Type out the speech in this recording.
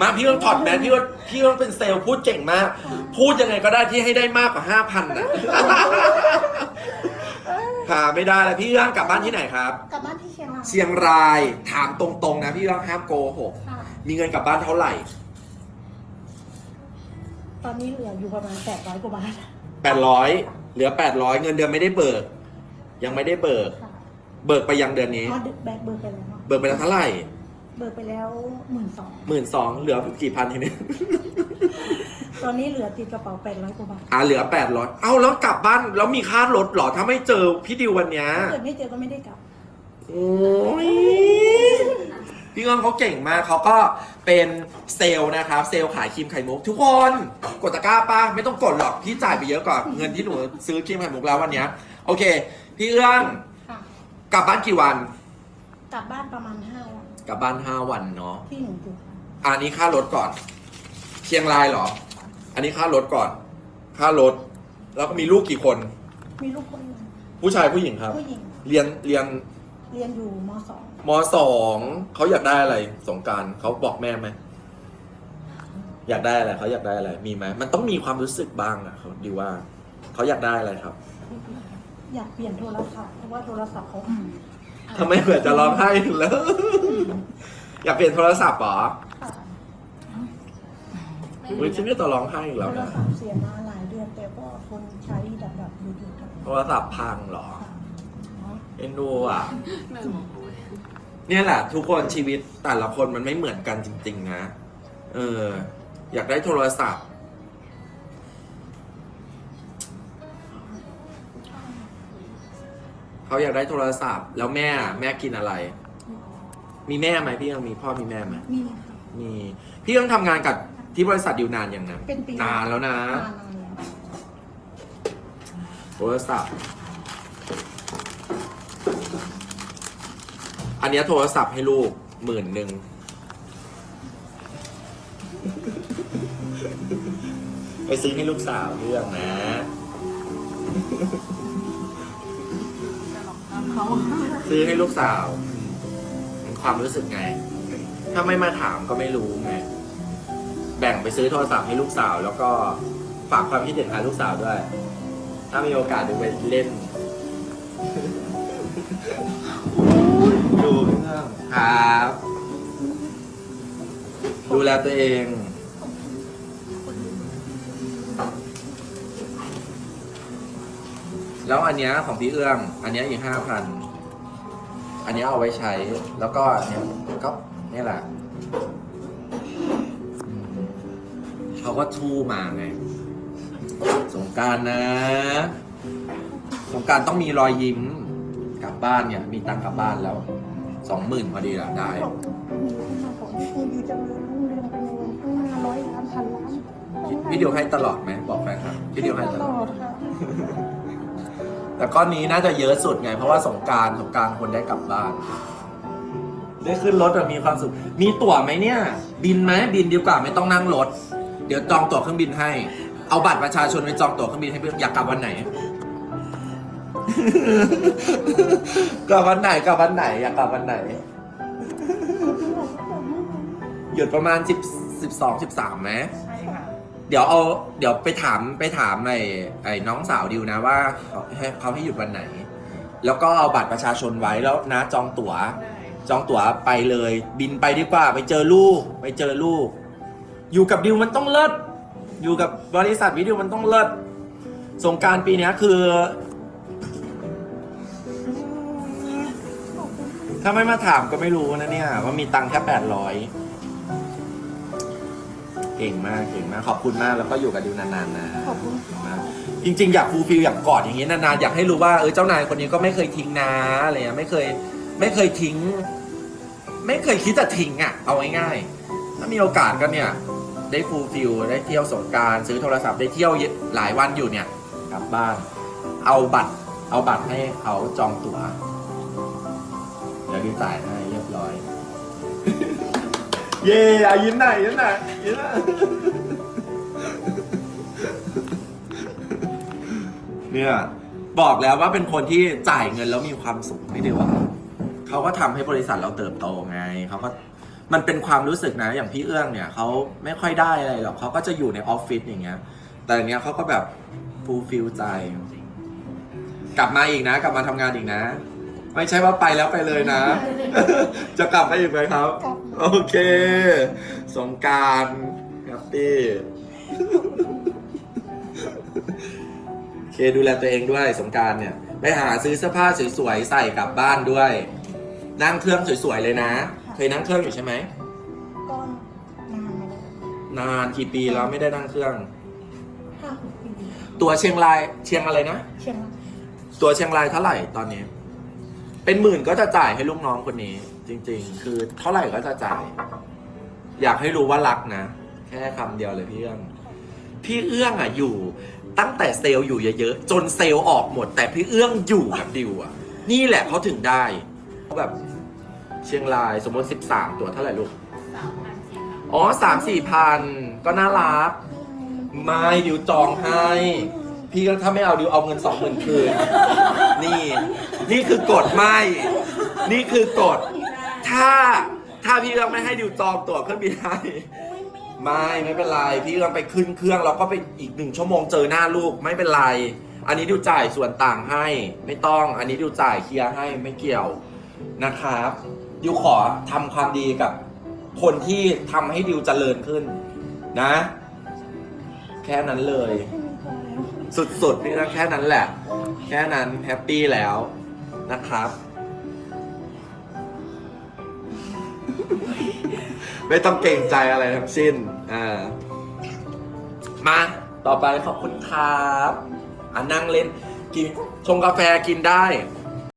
มาพี่ต้องถอดแมสพี่ว่าพี่ต้องเป็นเซลล์พูดเก่งมาก พูดยังไงก็ได้ที่ให้ได้มากกว่าห้าพันนะค่ะไม่ได้แล้วพี่เอื้องกลับบ้านที่ไหนครับ กลับบ้านที่เชียงรายเชียงรายถามตรงๆนะพี่เอื้องห้ามโกหกค่ะมีเงินกลับบ้านเท่าไหร่ตอนนี้เหลืออยู่ประมาณแปดร้อยกว่าบาทแปดร้อยเหลือแปดร้อยเงินเดือนไม่ได้เบิก ยังไม่ได้เบิก ค่ะเบิกไปยังเดือนนี้ อ๋อดึกแบกเบิกไปแล้วเบิกไปแล้วเท่าไหร่ เบิกไปแล้วหมื่นสองหมื่นสองเหลือกี่พันทีนี้ ตอนนี้เหลือติดกระเป๋าแปดร้อยกว่าบาทอ่าเหลือแปดร้อยเอาแล้วกลับบ้านแล้วมีค่ารถเหรอถ้าไม่เจอพี่ดิววันเนี้ยถ้าเกิดไม่เจอก็ไม่ได้กลับ โอ้ยพี่เอิงเขาเก่งมากเขาก็เป็นเซลล์นะครับเซลล์ขายครีมไข่มุก ทุกคนกดตะกร้าป้าไม่ต้องกดหรอกพี่จ่ายไปเยอะกว่าเงินที่หนูซื้อครีมไข่มุกแล้ววันเนี้ยโอเค พี่เอื้องค่ะ กลับบ้านกี่วัน กลับบ้านประมาณห้าวัน กลับบ้านห้าวันเนาะที่หนูอยู่ค่ะอันนี้ค่ารถก่อน เชียงรายเหรอ อันนี้ค่ารถก่อน ค่ารถ แล้วก็มีลูกกี่คน มีลูกคนหนึ่งผู้ชายผู้หญิงครับ ผู้หญิงเรียนเรียนเรียนอยู่มสองมสองเขาอยากได้อะไรสงกรารเขาบอกแม่ไหมอยากได้อะไรเขาอยากได้อะไรมีไหมมันต้องมีความรู้สึกบ้างอะเขาดีว่าเขาอยากได้อะไรครับ อยากเปลี่ยนโทรศัพท์เพราะว่าโทรศัพท์เขา ทำไมเผื่อจะร้องไห้ถึงแล้ว อยากเปลี่ยนโทรศัพท์เหรอค่ะอุ้ยฉันก็จะร้องไห้อีกโทแล้วรนะศัพท์เสียมาหลายเดือนแต่ก็ทนใช้ดับดับๆอยู่อยู่กันโทรศัพท์พังเหรอค่ะเอ็นดูอะ เนี่ยแหละ ทุกคนชีวิตแต่ละคนมันไม่เหมือนกันจริง ๆ นะ เออ อยากได้โทรศัพท์ เขาอยากได้โทรศัพท์ แล้วแม่แม่กินอะไร มีแม่ไหมพี่ยังมีพ่อมีแม่ไหมมีค่ะ มีพี่ยังทำงานกับที่บริษัทอยู่นานยังนะเป็นปี นานแล้วนะนานแล้วโทรศัพท์ อันเนี้ยโทรศัพท์ให้ลูกหมื่นหนึ่ง ไปซื้อให้ลูกสาวเรื่องนะ ซื้อให้ลูกสาวอืมความรู้สึกไง ถ้าไม่มาถามก็ไม่รู้ไง แบ่งไปซื้อโทรศัพท์ให้ลูกสาว แล้วก็ฝากความคิดเห็นหาลูกสาวด้วย ถ้ามีโอกาสดูไปเล่นดูเรื่องครับดูแลตัวเอง แล้วอันเนี้ยของพี่เอื้อง อันเนี้ยอีกห้าพัน อันเนี้ยเอาไว้ใช้แล้วก็อันเนี้ยก็เนี่ยแหละอืมเขาก็ทู่มาไง สงกรารนะ สงกรารต้องมีรอยยิ้มกลับบ้านเนี่ย มีตังค์กลับบ้านแล้วสองหมื่นพอดีละได้บอกมีขึ้นมาบอกให้คุณอยู่เจริญรุ่งเรืองเป็นเงินข้างหน้าร้อยล้านพันล้านพี่เดียวให้ตลอดไหมบอกแฟนครับพี่เดียวให้ตตลลออดดค่ะ แต่ก้อนนี้น่าจะเยอะสุดไง เพราะว่าสงกรารสงกรารคนได้กลับบ้าน ได้ขึ้นรถแบบมีความสุข มีตั๋วไหมเนี่ย บินไหมบินดีกว่าไม่ต้องนั่งรถ เดี๋ยวจองตั๋วเครื่องบินให้ เอาบัตรประชาชนไปจองตั๋วเครื่องบินให้เพื่อนอยากกลับวันไหน กลับวันไหนกลับวันไหน อยากกลับวันไหน หยุดประมาณสิบสิบสองสิบสามไหมใช่ค่ะ เดี๋ยวเอาเดี๋ยวไปถามไปถามไอ้ไอ้น้องสาวดิวนะว่าเขาให้เขาให้หยุดวันไหน แล้วก็เอาบัตรประชาชนไว้แล้วนะจองตั๋ว จองตั๋วไปเลย บินไปดีกว่า ไปเจอลูก ไปเจอลูก อยู่กับดิวมันต้องเลิศอยู่กับบริษัทวิดีโอมันต้องเลิศสงกรารปีเนี้ยคือถ้าไม่มาถามก็ไม่รู้นะเนี่ย ว่ามีตังค์แค่แปดร้อย เก่งมากเก่งมากขอบคุณมากแล้วก็อยู่กับดิวนานๆนะขอบคุณมากจริง ๆ อยากฟูลฟิลอยากกอดอย่างนี้นานๆอยากให้รู้ว่าเออเจ้านายคนนี้ก็ไม่เคยทิ้งนะอะไรเงี้ยไม่เคยไม่เคยทิ้ง ไม่เคยคิดจะทิ้งอะเอาง่ายๆถ้ามีโอกาสก็เนี่ย ได้ฟูลฟิลได้เที่ยวสงกรารซื้อโทรศัพท์ได้เที่ยวหลายวันอยู่เนี่ยกลับบ้าน เอาบัตร เอาบัตรให้เขาจองตั๋วเดี๋ยวดิวจ่ายให้เรียบร้อย เย่อะยิ้มหน่อยยิ้มหน่อยยิ้มหน่อยเนี่ยบอกแล้วว่าเป็นคนที่จ่ายเงินแล้วมีความสุขไม่ได้ว่าเขาก็ทำให้บริษัทเราเติบโตไงเขาก็มันเป็นความรู้สึกนะ อย่างพี่เอื้องเนี่ยเขาไม่ค่อยได้อะไรหรอกเขาก็จะอยู่ในออฟฟิศอย่างเงี้ย แต่อย่างเงี้ยเขาก็แบบฟูลฟิลใจ กลับมาอีกนะ กลับมาทำงานอีกนะ ไม่ใช่ว่าไปแล้วไปเลยนะ จะกลับมาอีกไหมครับกลับโอเค สงกรารครับตี้โอเคดูแลตัวเองด้วยสงกรารเนี่ย ไปหาซื้อเสื้อผ้าสวยๆใส่กลับบ้านด้วย นั่งเครื่องสวยๆเลยนะ เคยนั่งเครื่องอยู่ใช่ไหมก็นานมาแล้วนานกี่ปีแล้วไม่ได้นั่งเครื่อง ห้าหกปีตัวเชียงรายเชียงอะไรนะ เชียงรายตัวเชียงรายเท่าไหร่ตอนนี้ เป็นหมื่นก็จะจ่ายให้ลูกน้องคนนี้ จริง ๆ คือเท่าไหร่ก็จะจ่าย อยากให้รู้ว่ารักนะ แค่คำเดียวเลยพี่เอื้องพี่เอื้องอะอยู่ตั้งแต่เซลล์อยู่เยอะๆจนเซลล์ออกหมด แต่พี่เอื้องอยู่กับดิวอะ นี่แหละเขาถึงได้แบบเชียงรายสมมติ 13 ตัวเท่าไหร่ลูกอ๋อสามสี่พันก็น่ารัก ไม่ดิวจองให้ พี่ก็ถ้าไม่เอาดิวเอาเงินสองหมื่นคืน นี่ นี่คือกฎไม่ นี่คือกฎ ถ้าถ้าพี่เอื้องไม่ให้ดิวจองตั๋วเครื่องบินให้ ไม่ไม่เป็นไร พี่เอื้องไปขึ้นเครื่องแล้วก็ไปอีกหนึ่งชั่วโมงเจอหน้าลูกไม่เป็นไร อันนี้ดิวจ่ายส่วนต่างให้ ไม่ต้อง อันนี้ดิวจ่ายเคลียร์ให้ไม่เกี่ยวนะครับดิวขอทำความดีกับคนที่ทำให้ดิวเจริญขึ้นนะ แค่นั้นเลย สุดๆนี่ก็แค่นั้นแหละ แค่นั้นแฮปปี้แล้วนะครับ ไม่ต้องเกรงใจอะไรทั้งสิ้น อ่า มาต่อไปขอบคุณครับ อะนั่งเล่นกินชงกาแฟกินได้